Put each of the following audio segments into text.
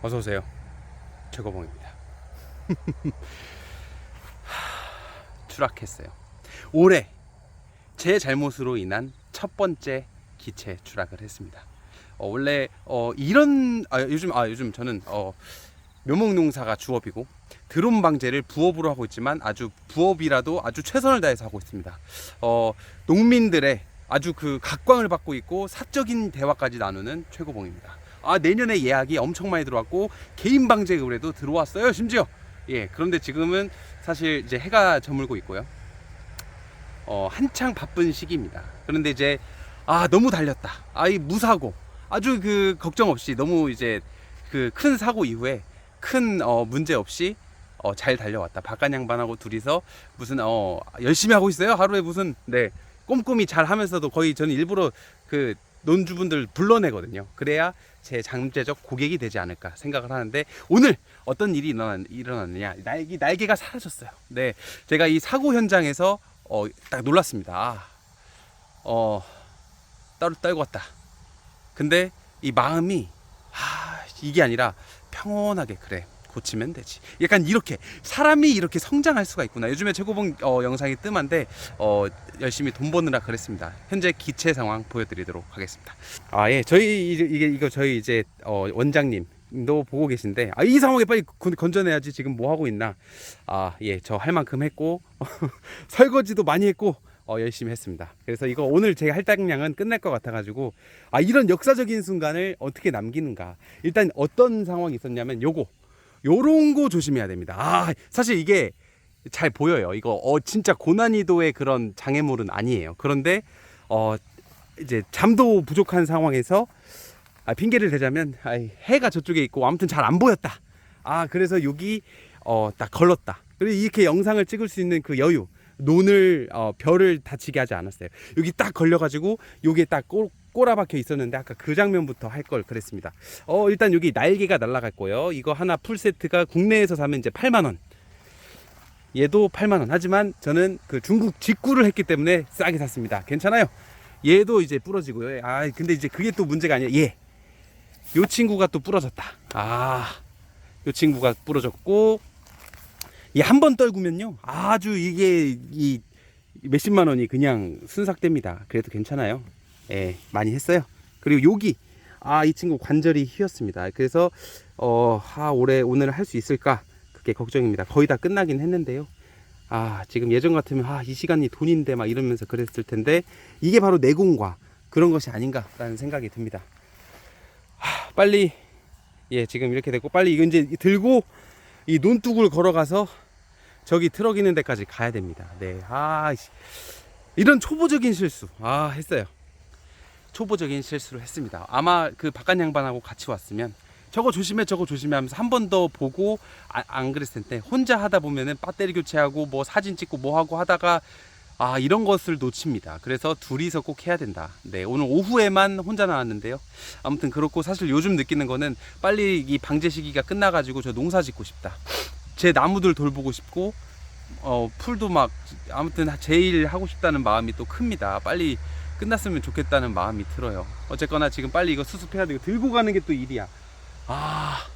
어서 오세요. 최고봉입니다. 추락했어요. 올해 제 잘못으로 인한 첫 번째 기체 추락을 했습니다. 어, 원래 어, 이런 아, 요즘 아 요즘 저는 어, 묘목농사가 주업이고 드론 방제를 부업으로 하고 있지만 아주 부업이라도 아주 최선을 다해서 하고 있습니다. 어, 농민들의 아주 그 각광을 받고 있고 사적인 대화까지 나누는 최고봉입니다. 아 내년에 예약이 엄청 많이 들어왔고 개인 방제 의뢰도 들어왔어요. 심지어 예 그런데 지금은 사실 이제 해가 저물고 있고요. 어, 한창 바쁜 시기입니다. 그런데 이제 아 너무 달렸다. 아 이 무사고 아주 그 걱정 없이 너무 이제 그 큰 사고 이후에 큰 어, 문제 없이 어, 잘 달려왔다. 바깥 양반하고 둘이서 무슨 어 열심히 하고 있어요. 하루에 무슨 네 꼼꼼히 잘 하면서도 거의 저는 일부러 그 논주분들 불러내거든요. 그래야 제 잠재적 고객이 되지 않을까 생각을 하는데 오늘 어떤 일이 일어났, 일어났느냐 날개 날개가 사라졌어요. 네, 제가 이 사고 현장에서 어, 딱 놀랐습니다. 아, 어떨 떨고 왔다. 근데 이 마음이 아 이게 아니라 평온하게 그래 고치면 되지. 약간 이렇게 사람이 이렇게 성장할 수가 있구나. 요즘에 최고봉 어, 영상이 뜸한데 어, 열심히 돈 버느라 그랬습니다. 현재 기체 상황 보여드리도록 하겠습니다. 아 예, 저희 이게 이거 저희 이제 어, 원장님. 도 보고 계신데 아 이 상황에 빨리 건- 건져내야지 지금 뭐 하고 있나 아예저 할 만큼 했고 설거지도 많이 했고 어, 열심히 했습니다 그래서 이거 오늘 제 할당량은 끝날 것 같아 가지고 아 이런 역사적인 순간을 어떻게 남기는가 일단 어떤 상황이 있었냐면 요거 요런 거 조심해야 됩니다 아 사실 이게 잘 보여요 이거 어 진짜 고난이도의 그런 장애물은 아니에요 그런데 어 이제 잠도 부족한 상황에서 아, 핑계를 대자면 아이, 해가 저쪽에 있고 아무튼 잘 안 보였다. 아 그래서 여기 어, 딱 걸렀다. 그리고 이렇게 영상을 찍을 수 있는 그 여유, 논을 어, 별을 다치게 하지 않았어요. 여기 딱 걸려가지고 여기에 딱 꼬, 꼬라박혀 있었는데 아까 그 장면부터 할 걸 그랬습니다. 어 일단 여기 날개가 거예요. 이거 하나 풀 세트가 국내에서 사면 이제 8만 원. 얘도 8만 원. 하지만 저는 그 중국 직구를 했기 때문에 싸게 샀습니다. 괜찮아요. 얘도 이제 부러지고요. 아 근데 이제 그게 또 문제가 아니에요. 얘. 요 친구가 또 부러졌다. 아, 요 친구가 부러졌고, 이 한 번 떨구면요. 아주 이게 이 몇십만 원이 그냥 순삭됩니다. 그래도 괜찮아요. 예, 많이 했어요. 그리고 여기, 아, 이 친구 관절이 휘었습니다. 그래서, 어, 아, 올해, 오늘 할 수 있을까? 그게 걱정입니다. 거의 다 끝나긴 했는데요. 아, 지금 예전 같으면, 아, 이 시간이 돈인데 막 이러면서 그랬을 텐데, 이게 바로 내공과 그런 것이 아닌가라는 생각이 듭니다. 빨리 예 지금 이렇게 됐고 빨리 이거 이제 들고 이 논둑을 걸어가서 저기 트럭 있는 데까지 가야 됩니다. 네, 아 씨. 이런 초보적인 실수 아 했어요. 초보적인 실수를 했습니다. 아마 그 바깥 양반하고 같이 왔으면 저거 조심해 저거 조심해 하면서 한 번 더 보고 아, 안 그랬을 텐데 혼자 하다 보면은 배터리 교체하고 뭐 사진 찍고 뭐 하고 하다가 아 이런 것을 놓칩니다. 그래서 둘이서 꼭 해야 된다. 네 오늘 오후에만 혼자 나왔는데요. 아무튼 그렇고 사실 요즘 느끼는 거는 빨리 이 방제 시기가 끝나가지고 저 농사 짓고 싶다. 제 나무들 돌보고 싶고 어 풀도 막 아무튼 제일 하고 싶다는 마음이 또 큽니다. 빨리 끝났으면 좋겠다는 마음이 들어요. 어쨌거나 지금 빨리 이거 수습해야 되고 들고 가는 게 또 일이야. 아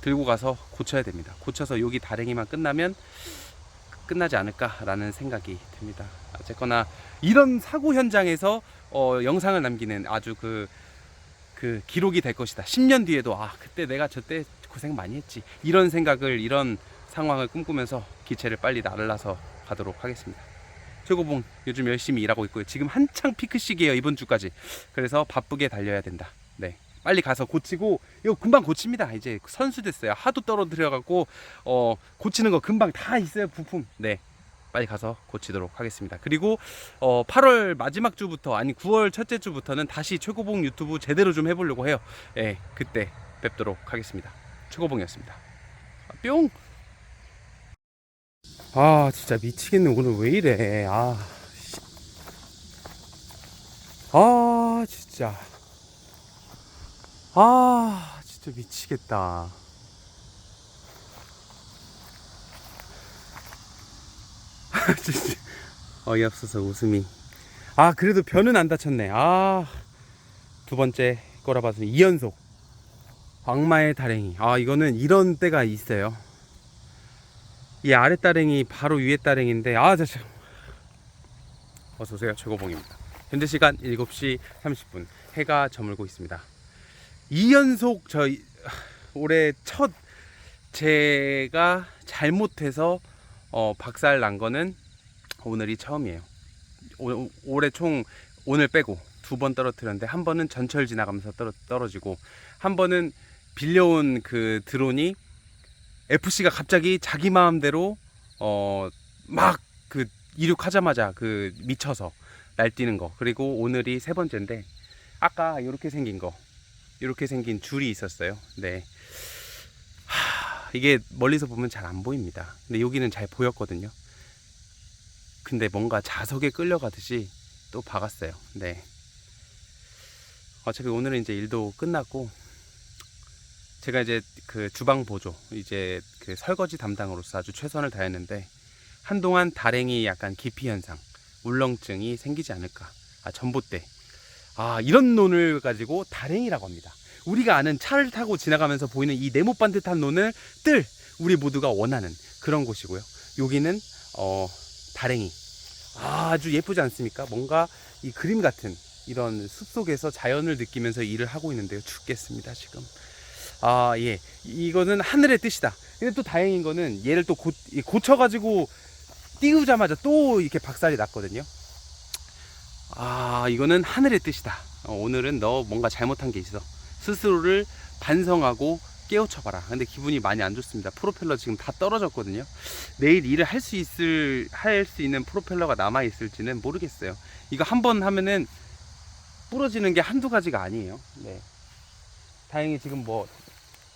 들고 가서 고쳐야 됩니다. 고쳐서 여기 다랭이만 끝나면 끝나지 않을까라는 생각이 듭니다. 어쨌거나 이런 사고 현장에서 어, 영상을 남기는 아주 그, 그 기록이 될 것이다. 10년 뒤에도 아 그때 내가 저때 고생 많이 했지. 이런 생각을 이런 상황을 꿈꾸면서 기체를 빨리 날라서 가도록 하겠습니다. 최고봉 요즘 열심히 일하고 있고요. 지금 한창 피크 시기예요 이번 주까지. 그래서 바쁘게 달려야 된다. 네. 빨리 가서 고치고 이거 금방 고칩니다. 이제 선수 됐어요. 하도 떨어뜨려 갖고 어 고치는 거 금방 다 있어요 부품. 네. 빨리 가서 고치도록 하겠습니다. 그리고 어 8월 마지막 주부터 아니 9월 첫째 주부터는 다시 최고봉 유튜브 제대로 좀 해보려고 해요. 예, 그때 뵙도록 하겠습니다. 최고봉이었습니다. 아, 뿅. 아 진짜 미치겠네. 오늘 왜 이래? 아, 씨. 아 진짜. 아 진짜 미치겠다. 진짜. 어이없어서 웃음이. 아 그래도 변은 안 다쳤네. 아 두 번째 봐서 2연속. 악마의 다랭이. 아, 이거는 이런 때가 있어요. 이 아래 다랭이 바로 위에 다랭인데, 아, 저, 저. 어서 오세요. 최고봉입니다. 현재 시간 7시 30분. 해가 저물고 있습니다. 2연속 저 이- 올해 첫 제가 잘못해서 어, 박살 난 거는 오늘이 처음이에요. 올, 올해 총 오늘 빼고 두 번 떨어뜨렸는데 한 번은 전철 지나가면서 떨어, 떨어지고 한 번은 빌려온 그 드론이 FC가 갑자기 자기 마음대로 어 막 그 이륙하자마자 그 미쳐서 날뛰는 거 그리고 오늘이 세 번째인데 아까 이렇게 생긴 거 이렇게 생긴 줄이 있었어요. 네. 하, 이게 멀리서 보면 잘 안 보입니다. 근데 여기는 잘 보였거든요. 근데 뭔가 자석에 끌려가듯이 또 박았어요. 네. 어차피 오늘은 이제 일도 끝났고 제가 이제 그 주방 보조 이제 그 설거지 담당으로서 아주 최선을 다했는데 한동안 다랭이 약간 기피 현상 울렁증이 생기지 않을까. 아 전봇대. 아 이런 논을 가지고 다랭이라고 합니다. 우리가 아는 차를 타고 지나가면서 보이는 이 네모 반 듯한 논을 뜰 우리 모두가 원하는 그런 곳이고요. 여기는 어 다랭이. 아주 예쁘지 않습니까? 뭔가 이 그림 같은 이런 숲속에서 자연을 느끼면서 일을 하고 있는데요. 죽겠습니다 지금 아 예. 이거는 하늘의 뜻이다. 근데 또 다행인 거는 얘를 또 고, 고쳐가지고 띄우자마자 또 이렇게 박살이 났거든요. 아 이거는 하늘의 뜻이다. 어, 오늘은 너 뭔가 잘못한 게 있어. 스스로를 반성하고 깨우쳐봐라. 근데 기분이 많이 안 좋습니다. 프로펠러 지금 다 떨어졌거든요. 내일 일을 할 수 있을 할 수 있는 프로펠러가 남아 있을지는 모르겠어요. 이거 한 번 하면은 부러지는 게 한두 가지가 아니에요. 네. 다행히 지금 뭐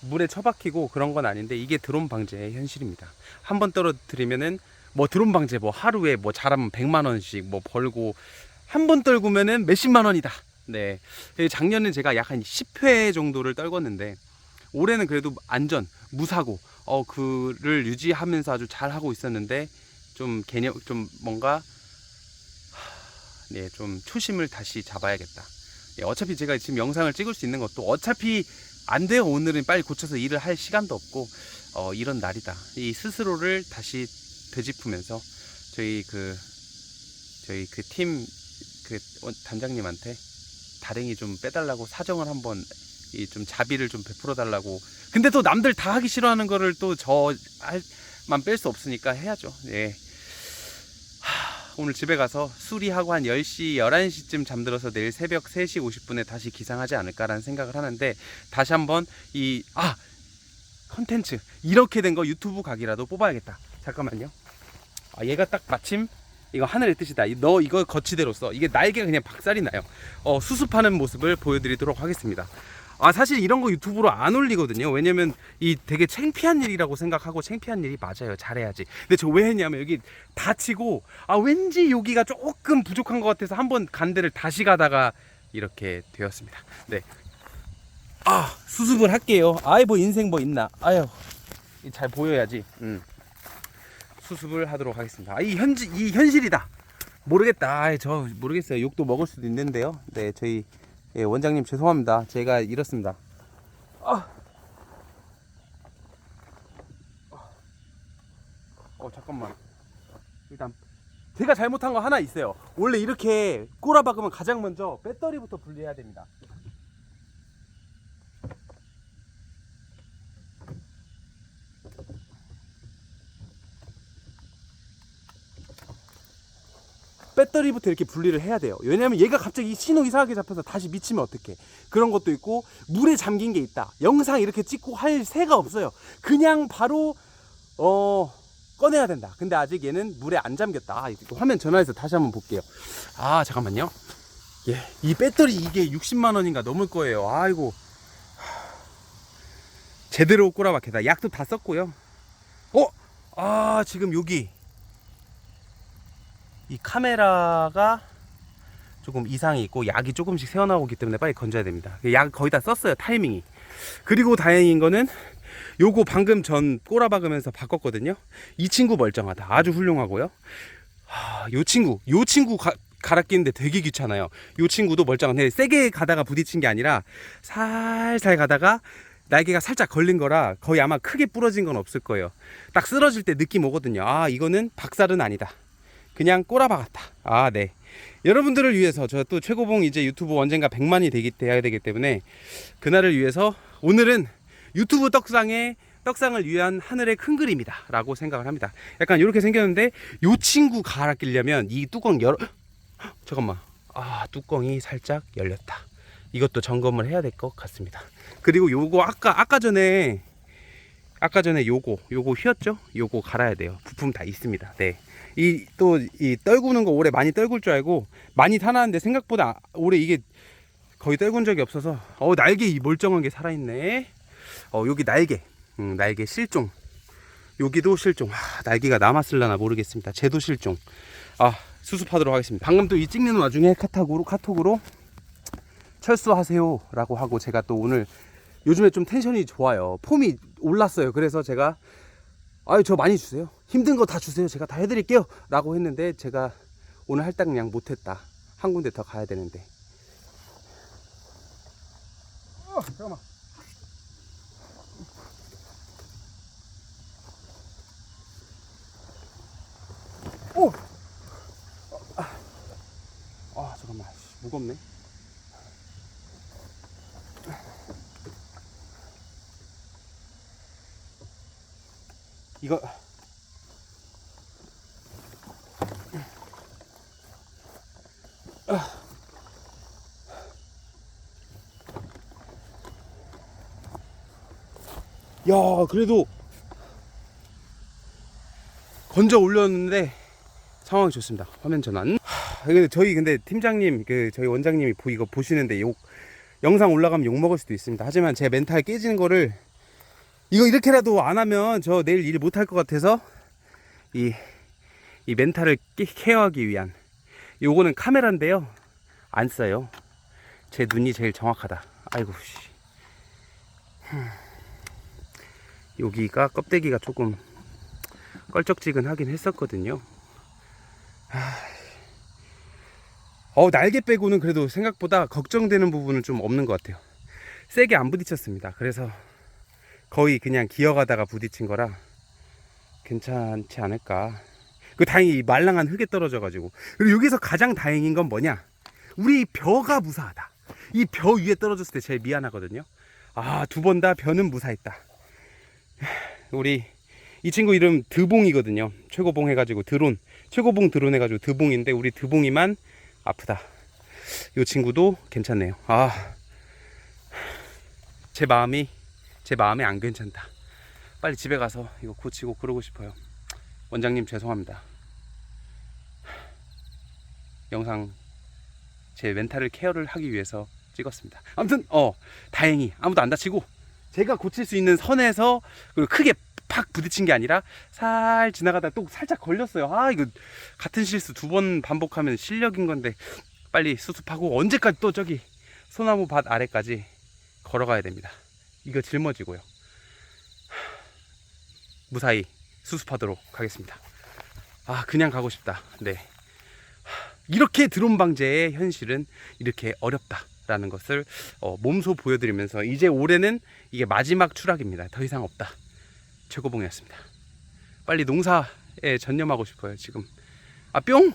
물에 처박히고 그런 건 아닌데 이게 드론 방제의 현실입니다. 한 번 떨어뜨리면은 뭐 드론 방제 뭐 하루에 뭐 잘하면 100만 원씩 뭐 벌고 한 번 떨구면은 몇십만 원이다. 네. 예, 작년에 제가 약 한 10회 정도를 떨궜는데 올해는 그래도 안전 무사고 어 그를 유지하면서 아주 잘 하고 있었는데 좀 개념 좀 뭔가 네 좀 초심을 다시 잡아야겠다. 예, 어차피 제가 지금 영상을 찍을 수 있는 것도 어차피 안 돼요. 오늘은 빨리 고쳐서 일을 할 시간도 없고 어 이런 날이다. 이 스스로를 다시 되짚으면서 저희 그 저희 그팀그 단장님한테 다랭이 좀 빼달라고 사정을 한번 이 좀 자비를 좀 베풀어 달라고. 근데 또 남들 다 하기 싫어하는 거를 또 저만 뺄 수 없으니까 해야죠. 예. 하, 오늘 집에 가서 수리하고 한 10시 11시쯤 잠들어서 내일 새벽 3시 50분에 다시 기상하지 않을까라는 생각을 하는데 다시 한번 이 아 컨텐츠 이렇게 된 거 유튜브 각이라도 뽑아야겠다 잠깐만요 아 얘가 딱 마침 이거 하늘의 뜻이다. 이- 너 이거 거치대로 써. 이게 날개가 그냥 박살이 나요. 어, 수습하는 모습을 보여드리도록 하겠습니다. 아 사실 이런 거 유튜브로 안 올리거든요. 왜냐면 이 되게 창피한 일이라고 생각하고 창피한 일이 맞아요. 잘해야지. 근데 저 왜 했냐면 여기 다치고 아 왠지 여기가 조금 부족한 것 같아서 한번 간 데를 다시 가다가 이렇게 되었습니다. 네. 아 수습을 할게요. 아이 뭐 인생 뭐 있나. 아유 잘 보여야지. 음. 수습을 하도록 하겠습니다. 아, 이 현지 이 현실이다. 모르겠다. 아이, 저 모르겠어요. 욕도 먹을 수도 있는데요. 네, 저희 예, 원장님 죄송합니다. 제가 이렇습니다. 아. 어 잠깐만. 일단 제가 잘못한 거 하나 있어요. 원래 이렇게 꼬라박으면 가장 먼저 배터리부터 분리해야 됩니다. 배터리부터 이렇게 분리를 해야 돼요. 왜냐면 얘가 갑자기 신호 이상하게 잡혀서 다시 미치면 어떡해. 그런 것도 있고, 물에 잠긴 게 있다. 영상 이렇게 찍고 할 새가 없어요. 그냥 바로, 어, 꺼내야 된다. 근데 아직 얘는 물에 안 잠겼다. 아, 화면 전화해서 다시 한번 볼게요. 아, 잠깐만요. 예, 이 배터리 이게 60만 원인가 넘을 거예요. 아이고. 제대로 꼬라박히다. 약도 다 썼고요. 어? 아, 지금 여기. 이 카메라가 조금 이상이 있고 약이 조금씩 새어나오기 때문에 빨리 건져야 됩니다. 약 거의 다 썼어요 타이밍이. 그리고 다행인 거는 요거 방금 전 꼬라 박으면서 바꿨거든요. 이 친구 멀쩡하다. 아주 훌륭하고요. 하, 요 친구, 요 친구 가, 갈아 끼는데 되게 귀찮아요. 요 친구도 멀쩡한데 세게 가다가 부딪힌 게 아니라 살살 가다가 날개가 살짝 걸린 거라 거의 아마 크게 부러진 건 없을 거예요. 딱 쓰러질 때 느낌 오거든요. 아, 이거는 박살은 아니다. 그냥 꼬라박았다. 아, 네. 여러분들을 위해서 저 또 최고봉 이제 유튜브 언젠가 100만이 되기 돼야 되기 때문에 그날을 위해서 오늘은 유튜브 떡상에 떡상을 위한 하늘의 큰 그림이다 라고 생각을 합니다. 약간 이렇게 생겼는데 요 친구 갈아 끼려면 이 뚜껑 열어 잠깐만. 아, 뚜껑이 살짝 열렸다. 이것도 점검을 해야 될 것 같습니다. 그리고 요거 아까 아까 전에 아까 전에 요거 요거 휘었죠? 요거 갈아야 돼요. 부품 다 있습니다. 네. 이또이 떨구는 거 올해 많이 떨굴 줄 알고 많이 타놨는데 생각보다 올해 이게 거의 떨군 적이 없어서 어 날개 이 멀쩡한 게 살아있네. 어 여기 날개 음, 날개 실종 여기도 실종 아, 날개가 남았을라나 모르겠습니다. 쟤도 실종 아 수습하도록 하겠습니다. 방금 또 이 찍는 와중에 카톡으로 카톡으로 철수하세요 라고 하고 제가 또 오늘 요즘에 좀 텐션이 좋아요. 폼이 올랐어요. 그래서 제가 아유 저 많이 주세요. 힘든 거 다 주세요. 제가 다 해드릴게요.라고 했는데 제가 오늘 할당량 못했다. 한 군데 더 가야 되는데. 어, 잠깐만. 오. 아, 아 잠깐만 씨, 무겁네. 이거. 야 그래도 건져 올렸는데 상황이 좋습니다. 화면 전환. 하, 근데 저희 근데 팀장님 그 저희 원장님이 보 이거 보시는데 욕 영상 올라가면 욕 먹을 수도 있습니다. 하지만 제 멘탈 깨지는 거를 이거 이렇게라도 안 하면 저 내일 일 못 할 것 같아서 이, 이 멘탈을 깨- 케어하기 위한 요거는 카메라인데요. 안 써요. 제 눈이 제일 정확하다. 아이고 씨. 흠. 여기가 껍데기가 조금 껄쩍지근 하긴 했었거든요. 하... 어 날개 빼고는 그래도 생각보다 걱정되는 부분은 좀 없는 것 같아요. 세게 안 부딪혔습니다. 그래서 거의 그냥 기어가다가 부딪힌 거라 괜찮지 않을까. 그 다행히 이 말랑한 흙에 떨어져가지고. 그리고 여기서 가장 다행인 건 뭐냐? 우리 벼가 무사하다. 이 벼 위에 떨어졌을 때 제일 미안하거든요. 아, 두 번 다 벼는 무사했다. 우리 이 친구 이름 드봉이거든요. 최고봉 해가지고 드론. 최고봉 드론 해가지고 드봉인데 우리 드봉이만 아프다. 이 친구도 괜찮네요. 아, 제 마음이 제 마음에 안 괜찮다. 빨리 집에 가서 이거 고치고 그러고 싶어요. 원장님 죄송합니다. 영상 제 멘탈을 케어를 하기 위해서 찍었습니다. 아무튼 어 다행히 아무도 안 다치고 제가 고칠 수 있는 선에서 그리고 크게 팍 부딪힌 게 아니라 살 지나가다 또 살짝 걸렸어요. 아 이거 같은 실수 두 번 반복하면 실력인 건데 빨리 수습하고 언제까지 또 저기 소나무 밭 아래까지 걸어가야 됩니다. 이거 짊어지고요. 무사히 수습하도록 하겠습니다. 아, 그냥 가고 싶다. 네. 이렇게 드론 방제의 현실은 이렇게 어렵다라는 것을 어, 몸소 보여드리면서 이제 올해는 이게 마지막 추락입니다. 더 이상 없다. 최고봉이었습니다. 빨리 농사에 전념하고 싶어요, 지금. 아, 뿅!